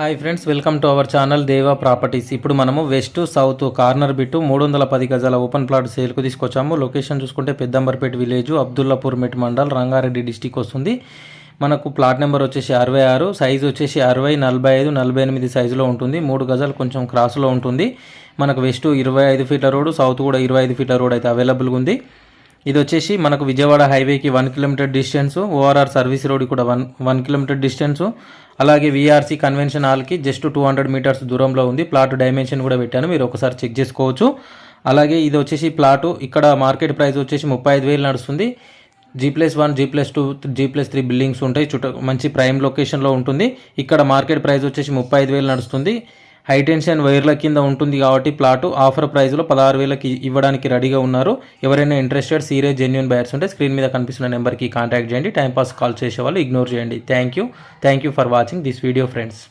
Hi friends welcome to our channel Deva properties. ఇప్పుడు మనము west south corner bit మూడు వందల పది గజాల ఓపెన్ ప్లాట్ సేల్కు తీసుకొచ్చాము. లొకేషన్ చూసుకుంటే Peddamberpet village Abdullapurmet mandal Rangareddy district వస్తుంది. మనకు ప్లాట్ నెంబర్ వచ్చేసి అరవై ఆరు సైజు వచ్చేసి అరవై నలభై ఐదు నలభై ఎనిమిది సైజులో ఉంటుంది. మూడు గజాలు కొంచెం క్రాస్లో ఉంటుంది. మనకు వెస్ట్ ఇరవై ఐదు ఫీట్ల రోడ్ సౌత్ కూడా ఇరవై ఐదు ఫీట్ల రోడ్ అయితే అవైలబుల్గా ఉంది. ఇది వచ్చేసి మనకు విజయవాడ హైవేకి one kilometre distance ORR service road కూడా వన్ వన్ కిలోమీటర్ డిస్టెన్స్ అలాగే విఆర్సీ కన్వెన్షన్ హాల్కి జస్ట్ టూ హండ్రెడ్ మీటర్స్ దూరంలో ఉంది. ప్లాట్ డైమెన్షన్ కూడా పెట్టాను. మీరు ఒకసారి చెక్ చేసుకోవచ్చు. అలాగే ఇది వచ్చేసి ప్లాటు ఇక్కడ మార్కెట్ ప్రైస్ వచ్చేసి ముప్పై ఐదు వేలు నడుస్తుంది. G plus one G plus two G plus three buildings ఉంటాయి. చుట్టూ మంచి ప్రైమ్ లొకేషన్లో ఉంటుంది. ఇక్కడ మార్కెట్ ప్రైస్ వచ్చేసి ముప్పై ఐదు వేలు నడుస్తుంది. హైటెన్షన్ వైర్ల కింద ఉంటుంది కాబట్టి ప్లాటు. ఆఫర్ ప్రైస్లో పదహారు వేలకి ఇవ్వడానికి రెడీగా ఉన్నారు. ఎవరైనా ఇంట్రెస్టెడ్ సీరియస్ జెన్యున్ బయర్స్ ఉంటే స్క్రీన్ మీద కనిపిస్తున్న నెంబర్కి కాంటాక్ట్ చేయండి. టైంపాస్ కాల్ చేసే వాళ్ళు ఇగ్నోర్ చేయండి. Thank you. Thank you for watching this video friends.